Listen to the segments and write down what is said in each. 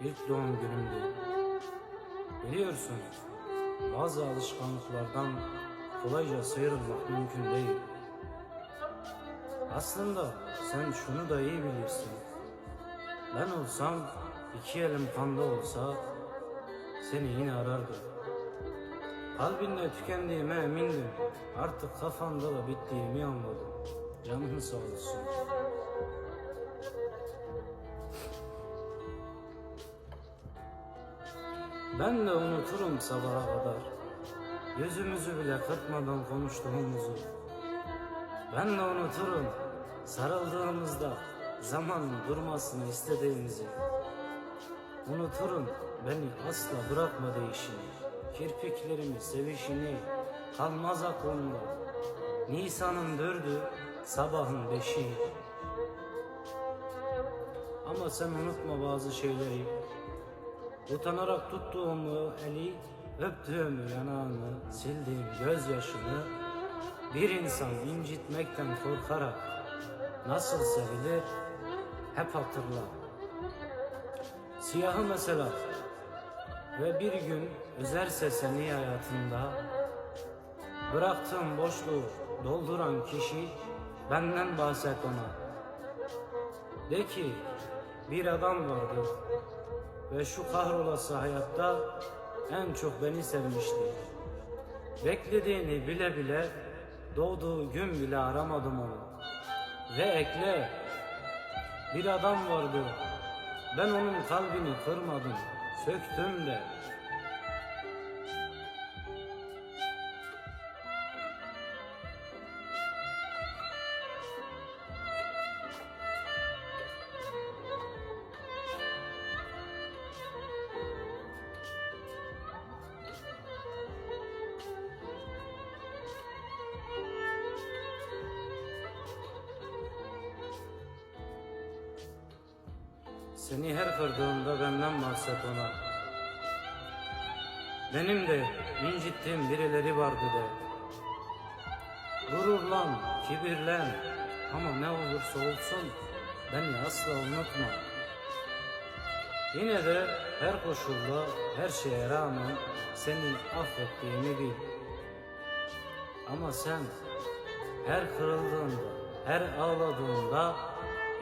ilk doğum günümdü. Biliyorsun, bazı alışkanlıklardan kolayca sıyrılmak mümkün değil. Aslında sen şunu da iyi bilirsin. Ben olsam, iki elim kanda olsa seni yine arardım. Kalbinde tükendiğime emindim. Artık kafanda da bittiğimi anladım. Canın sağ olsun. Ben de unuturum sabaha kadar. Yüzümüzü bile kırpmadan konuştuğumuzu. Ben de unuturum sarıldığımızda zaman durmasını istediğimizi. Unuturum beni asla bırakmadığı işini, kirpiklerimi sevişini, kalmaz aklımda. Nisan'ın dördü, sabahın beşi. Ama sen unutma bazı şeyleri. Utanarak tuttuğumu eli, öptüğümü yanağını, sildiğim gözyaşını, bir insan incitmekten korkarak nasıl sevilir hep hatırla. Siyahı mesela ve bir gün üzerse seni hayatında bıraktığın boşluğu dolduran kişi benden bahset ona. De ki bir adam vardı ve şu kahrolası hayatta en çok beni sevmişti. Beklediğini bile bile doğduğu gün bile aramadım onu. Ve ekle bir adam vardı. Ben onun kalbini kırmadım, söktüm de. Seni her kırdığımda benden bahset ona. Benim de incittiğim birileri vardı de. Gururlan, kibirlen ama ne olursa olsun beni asla unutma. Yine de her koşulda, her şeye rağmen seni affettiğimi bil. Ama sen her kırıldığında, her ağladığında,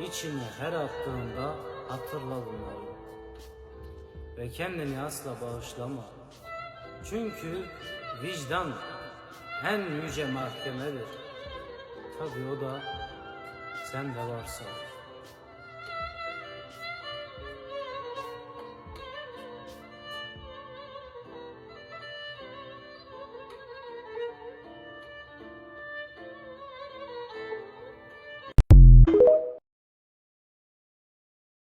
içine her attığında hatırla bunları. Ve kendini asla bağışlama. Çünkü vicdan en yüce mahkemedir. Tabi o da sende varsa.